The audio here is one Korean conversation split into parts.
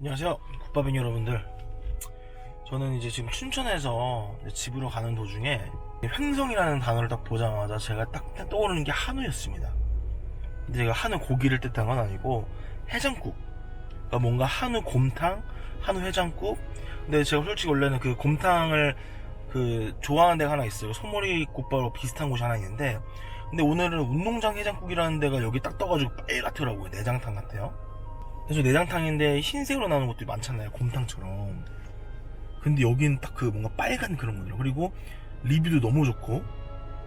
안녕하세요 국밥인 여러분들. 저는 이제 지금 춘천에서 집으로 가는 도중에 횡성이라는 단어를 딱 보자마자 제가 딱 떠오르는 게 한우였습니다. 근데 제가 한우 고기를 뜻한 건 아니고 해장국 그러니까 뭔가 한우 곰탕 한우 해장국. 근데 제가 솔직히 원래는 그 곰탕을 그 좋아하는 데가 하나 있어요. 소머리 국밥으로 비슷한 곳이 하나 있는데 근데 오늘은 운동장 해장국이라는 데가 여기 딱 떠가지고 빨갛더라고요 내장탕 같아요 그래서 내장탕인데 흰색으로 나오는 것들이 많잖아요 곰탕처럼. 근데 여기는 딱 그 뭔가 빨간 그런 거더라고요 그리고 리뷰도 너무 좋고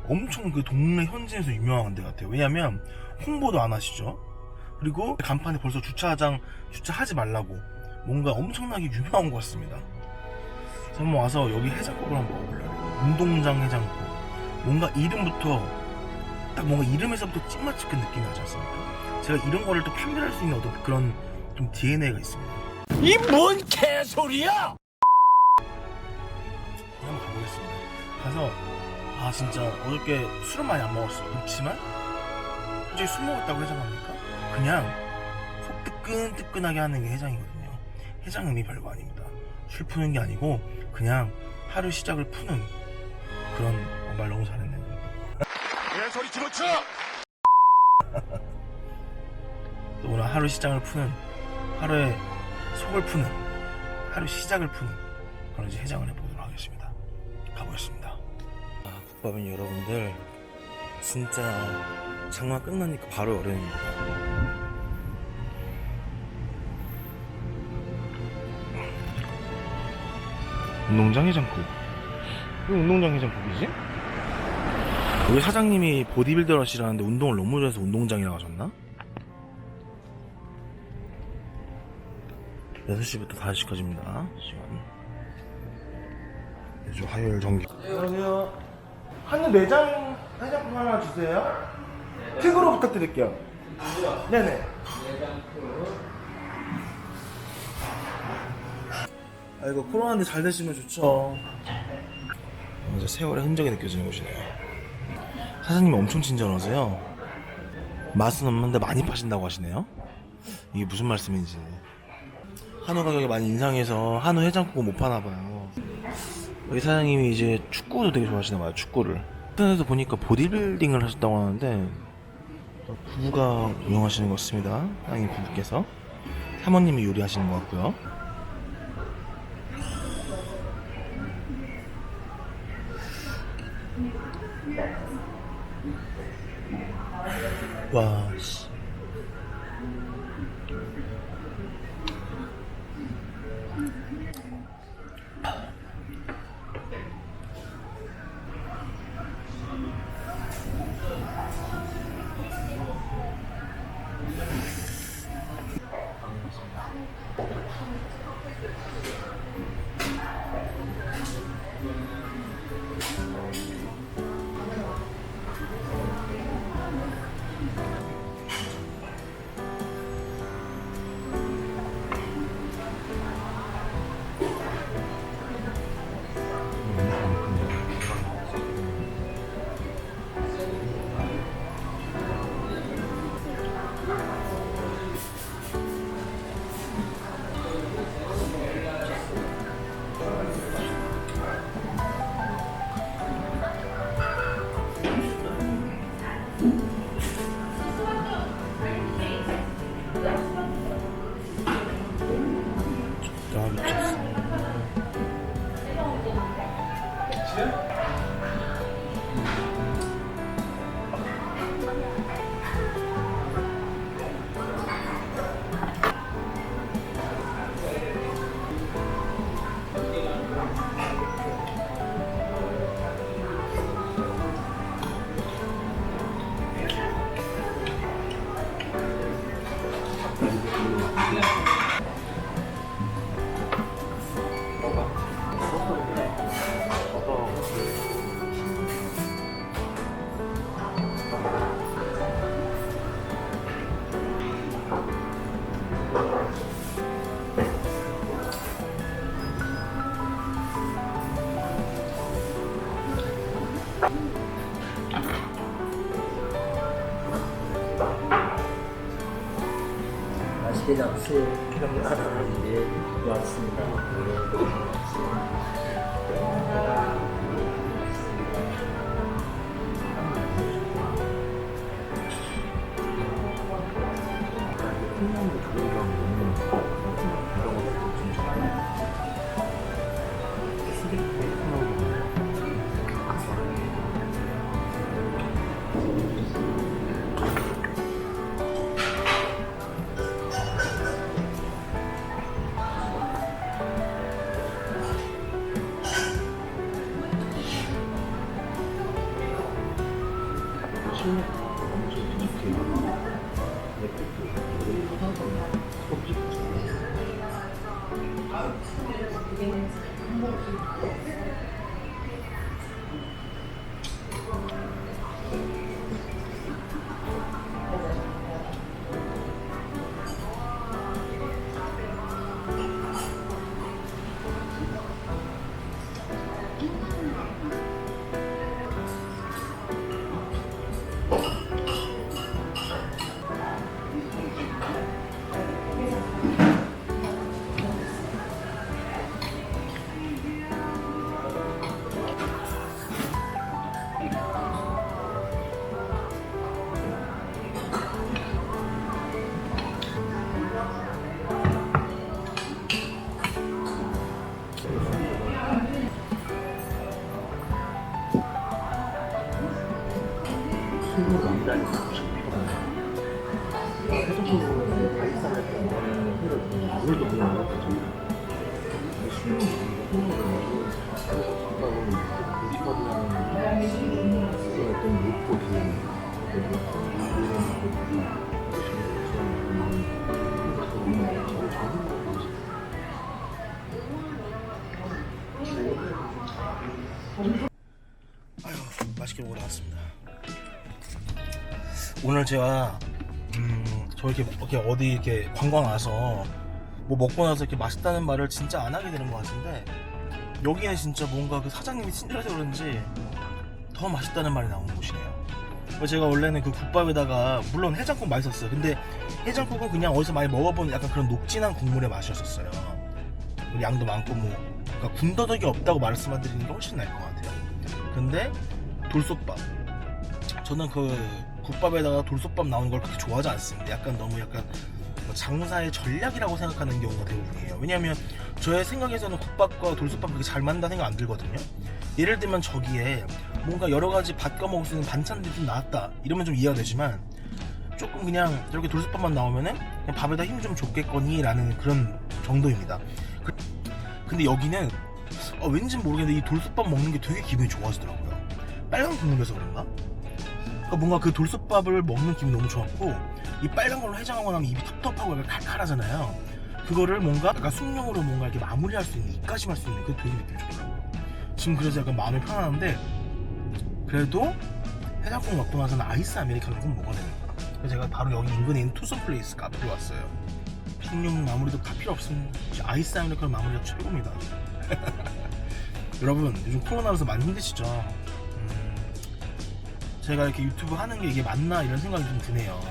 엄청 그 동네 현지에서 유명한 데 같아요. 왜냐면 홍보도 안 하시죠? 그리고 간판에 벌써 주차장 주차하지 말라고 뭔가 엄청나게 유명한 것 같습니다. 한번 와서 여기 해장국을 한번 먹어보려고 운동장 해장국. 뭔가 이름부터 딱 뭔가 이름에서부터 찐맛집그 느낌이 나지 않습니까? 제가 이런 거를 또 판별할 수 있는 어떤 그런 좀 DNA가 있습니다. 이 뭔 개소리야! 한번 가보겠습니다. 가서 아 진짜 어저께 술은 많이 안 먹었어요. 그렇지만 솔직히 술 먹었다고 해장합니까? 그냥 속 뜨끈뜨끈하게 하는 게 해장이거든요. 해장 의미 별거 아닙니다. 술 푸는 게 아니고 그냥 하루 시작을 푸는 그런 어, 말 너무 잘했네요. 개소리 집어쳐! 하루 시작을 푸는 하루의 속을 푸는 하루 시작을 푸는 그런 이제 해장을 해보도록 하겠습니다. 가보겠습니다. 아, 국밥은 여러분들 진짜 장마 끝나니까 바로 여름입니다. 운동장 해장국. 왜 운동장 해장국이지? 우리 사장님이 보디빌더 하시라는데 운동을 너무 좋아해서 운동장이라고 하셨나? 6시부터 5시까지입니다. 시간. 매주 화요일 정기. 안녕하세요. 한우 내장 해장국 하나 주세요. 특으로 부탁드릴게요. 네네. 아 이거 코로나인데 잘 되시면 좋죠. 이제 세월의 흔적이 느껴지는 곳이네요. 사장님이 엄청 친절하세요. 맛은 없는데 많이 파신다고 하시네요. 이게 무슨 말씀인지. 한우 가격이 많이 인상해서 한우 해장국을 못 파나 봐요. 여기 사장님이 이제 축구도 되게 좋아하시나 봐요, 축구를. 인터넷에서 보니까 보디빌딩을 하셨다고 하는데, 부부가 운영하시는 것 같습니다. 사장님 부부께서. 사모님이 요리하시는 것 같고요. 와, 行 그냥 수영하는 게 맞습니다. 네. 아유 맛있게 먹으러 왔습니다. 오늘 제가 음, 저 이렇게, 이렇게 어디 이렇게 관광 와서 뭐 먹고 나서 이렇게 맛있다는 말을 진짜 안 하게 되는 것 같은데 여기는 진짜 뭔가 그 사장님이 친절해서 그런지 더 맛있다는 말이 나오는 곳이네요. 제가 원래는 그 국밥에다가 물론 해장국 맛있었어요. 근데 해장국은 그냥 어디서 많이 먹어본 약간 그런 녹진한 국물의 맛이었었어요. 양도 많고 뭐 그러니까 군더더기 없다고 말씀드리는 게 훨씬 나을 것 같아요. 근데 돌솥밥 저는 그 국밥에다가 돌솥밥 나오는 걸 그렇게 좋아하지 않습니다. 약간 너무 약간 뭐 장사의 전략이라고 생각하는 경우가 대부분이에요. 왜냐하면 저의 생각에서는 국밥과 돌솥밥 그렇게 잘 맞는다 생각 안 들거든요. 예를 들면 저기에 뭔가 여러 가지 바꿔 먹을 수 있는 반찬들이 좀 나왔다 이러면 좀 이해가 되지만 조금 그냥 이렇게 돌솥밥만 나오면은 밥에다 힘 좀 줬겠거니라는 그런 정도입니다. 그- 근데 여기는 어, 왠지 모르겠는데 이 돌솥밥 먹는 게 되게 기분이 좋아지더라고요. 빨간 국물에서 그런가? 그러니까 뭔가 그 돌솥밥을 먹는 기분이 너무 좋았고 이 빨간 걸로 해장하고 나면 입이 텁텁하고 약간 칼칼하잖아요. 그거를 뭔가 약간 숙명으로 뭔가 이렇게 마무리할 수 있는 입가심 할 수 있는 그 되게 느낌이 좋더라고요. 지금 그래서 약간 마음이 편안한데 그래도 해장국 먹고 나서는 아이스 아메리카노를 꼭 먹어야 되는 거야. 그래서 제가 바로 여기 인근에 있는 투썸 플레이스 카페에 왔어요. 숙명 마무리도 다 필요 없으면 아이스 아메리카노 마무리가 최고입니다. 여러분 요즘 코로나라서 많이 힘드시죠? 음, 제가 이렇게 유튜브 하는 게 이게 맞나 이런 생각이 좀 드네요.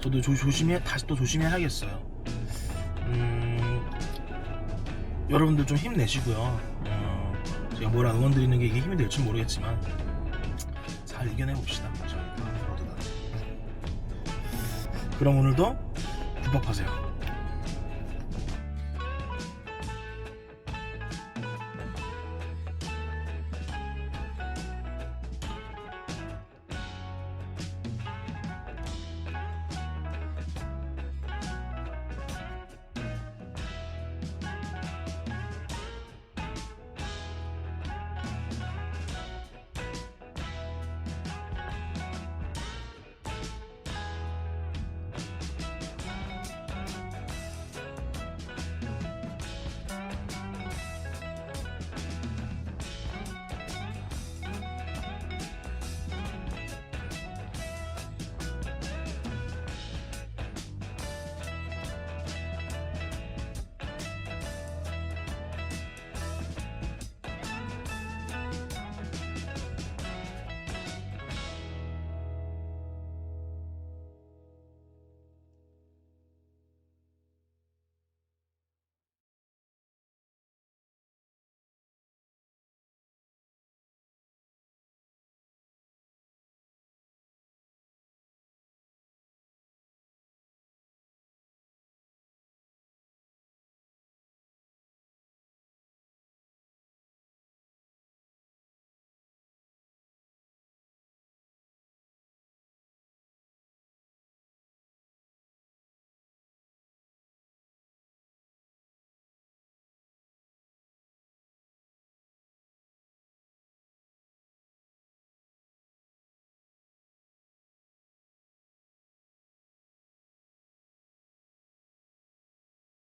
저도 조, 조심해 다시 또 조심해야겠어요. 음, 여러분들 좀 힘내시고요. 어, 제가 뭐라 응원 드리는 게 이게 힘이 될지 모르겠지만 잘 이겨내 봅시다. 다. 그럼 오늘도 국밥하세요.